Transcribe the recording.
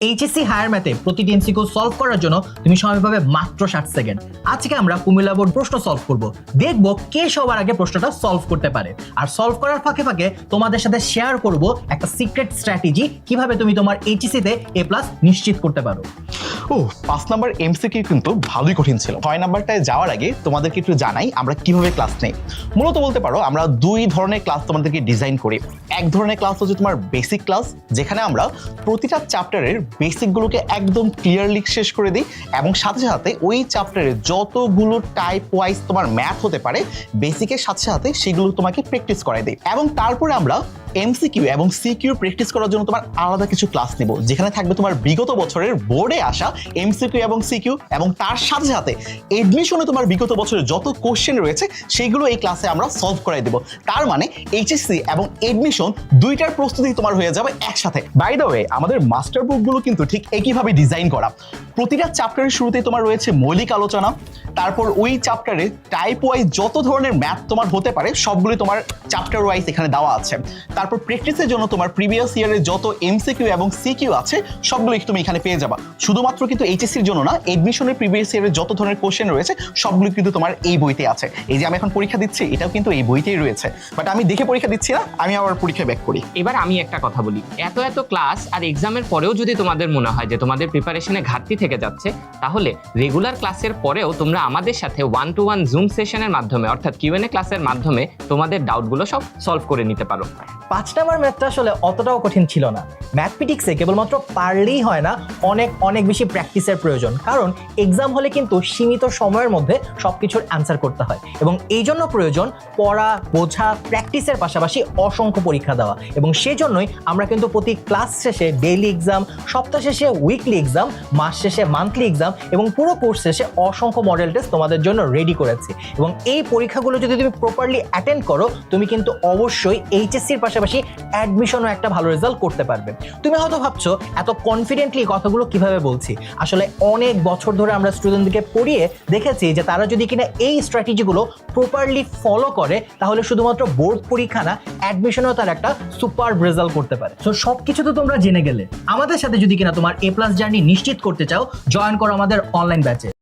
HSC higher ম্যাথে প্রতিটি MCQ solve করার জন্য তুমি সময় পাবে মাত্র ষাট সেকেন্ড আজকে আমরা কুমিল্লা বোর্ড প্রশ্ন সলভ করব। দেখব কে সবার আগে প্রশ্নটা সলভ করতে পারে। আর সলভ করার ফাঁকে ফাঁকে তোমাদের সাথে শেয়ার করব একটা সিক্রেট স্ট্র্যাটেজি কীভাবে তুমি তোমার এইচএসসিতে এ প্লাস নিশ্চিত করতে পারো। ও, পাঁচ নাম্বার এমসিকিউ কিন্তু ভালোই কঠিন ছিল। ছয় নাম্বারটায় যাওয়ার আগে তোমাদেরকে একটু জানাই আমরা কীভাবে ক্লাস নেই। মূলত বলতে পারো, আমরা দুই ধরনের ক্লাস তোমাদেরকে ডিজাইন করি। এক ধরনের ক্লাস হচ্ছে তোমার বেসিক ক্লাস যেখানে আমরা প্রতিটা চ্যাপ্টারের বেসিকগুলোকে একদম ক্লিয়ারলি শেষ করে দিই এবং সাথে সাথে ওই চ্যাপ্টারে যতগুলো টাইপ ওয়াইজ তোমার ম্যাথ হতে পারে বেসিকের সাথে সাথে সেগুলো তোমাকে প্র্যাকটিস করাই দিই। এবং তারপরে আমরা এমসিকিউ এবং সিকিউ প্র্যাকটিস করার জন্য তোমার আলাদা কিছু ক্লাস নেব, যেখানে থাকবে তোমার বিগত বছরের বোর্ডে আসা এমসিকিউ এবং সিকিউ এবং তার সাথে সাথে এডমিশনে তোমার বিগত বছরের যত কোশ্চেন রয়েছে, সেগুলো এই ক্লাসে আমরা সলভ করাই দেব। তার মানে এইচএসসি এবং এডমিশন দুইটার প্রস্তুতি তোমার হয়ে যাবে একসাথে। বাই দ্য ওয়ে আমাদের মাস্টার বুকগুলো কিন্তু ঠিক একইভাবে ডিজাইন করা। প্রতিটা চ্যাপ্টারের শুরুতেই তোমার রয়েছে মৌলিক আলোচনা, তারপর ওই চ্যাপ্টারে টাইপ ওয়াইজ যত ধরনের ম্যাথ তোমার হতে পারে সবগুলি তোমার চ্যাপ্টার ওয়াইজ এখানে দেওয়া আছে। তারপর প্র্যাকটিসের জন্য তোমার প্রিভিয়াস ইয়ারের যত এমসিকিউ এবং সিকিউ আছে সবগুলো তুমি এখানে পেয়ে যাবা। শুধুমাত্র কিন্তু এইচএসসির জন্য না এডমিশনের প্রিভিয়াস ইয়ারের যত ধরনের কোশ্চেন রয়েছে, সবগুলো কিন্তু তোমার এই বইতে আছে। এই যে আমি এখন পরীক্ষা দিচ্ছি, এটাও কিন্তু এই বইতেই রয়েছে। বাট আমি দেখে পরীক্ষা দিচ্ছি না, আমি আবার পরীক্ষায় ব্যাক করি। এবার আমি একটা কথা বলি। এত এত ক্লাস আর এক্সামের পরেও যদি তোমাদের মনে হয় যে তোমাদের প্রিপারেশনে ঘাটতি থেকে যাচ্ছে, তাহলে রেগুলার ক্লাসের পরেও তোমরা আমাদের সাথে ওয়ান টু ওয়ান জুম সেশনের মাধ্যমে, অর্থাৎ কিউএনএ ক্লাসের মাধ্যমে তোমাদের ডাউটগুলো সব সলভ করে নিতে পারো। পাঁচ নাম্বার ম্যাথটা আসলে অতটাও কঠিন ছিল না। ম্যাথমেটিক্সে কেবলমাত্র পারলেই হয় না, অনেক অনেক বেশি প্র্যাকটিসের প্রয়োজন। কারণ এক্সাম হলে কিন্তু সীমিত সময়ের মধ্যে সব কিছুর অ্যান্সার করতে হয়। এবং এই জন্য প্রয়োজন পড়া, বোঝা, প্র্যাকটিসের পাশাপাশি অসংখ্য পরীক্ষা দেওয়া। এবং সেজন্যই আমরা কিন্তু প্রতি ক্লাস শেষে ডেইলি এক্সাম সপ্তাহ শেষে উইকলি এক্সাম মাস শেষে মান্থলি এক্সাম এবং পুরো কোর্স শেষে অসংখ্য মডেল টেস্ট তোমাদের জন্য রেডি করেছি। এবং এই পরীক্ষাগুলো যদি তুমি প্রপারলি অ্যাটেন্ড করো, তুমি কিন্তু অবশ্যই এইচএসসির পাশাপাশি অ্যাডমিশনও একটা ভালো রেজাল্ট করতে পারবে। তুমি হয়তো ভাবছ, এত কনফিডেন্টলি কথাগুলো কীভাবে বলছি? আসলে অনেক বছর ধরে আমরা স্টুডেন্টদেরকে পড়িয়ে দেখেছি যে তারা যদি কিনা এই স্ট্র্যাটেজিগুলো প্রপারলি ফলো করে, তাহলে শুধুমাত্র বোর্ড পরীক্ষা না অ্যাডমিশনেও তার একটা সুপার রেজাল্ট করতে পারে। তো সব কিছু তো তোমরা জেনে গেলে। আমাদের সাথে যদি কিনা তোমার এ প্লাস জার্নি নিশ্চিত করতে চাও জয়েন করো আমাদের অনলাইন ব্যাচে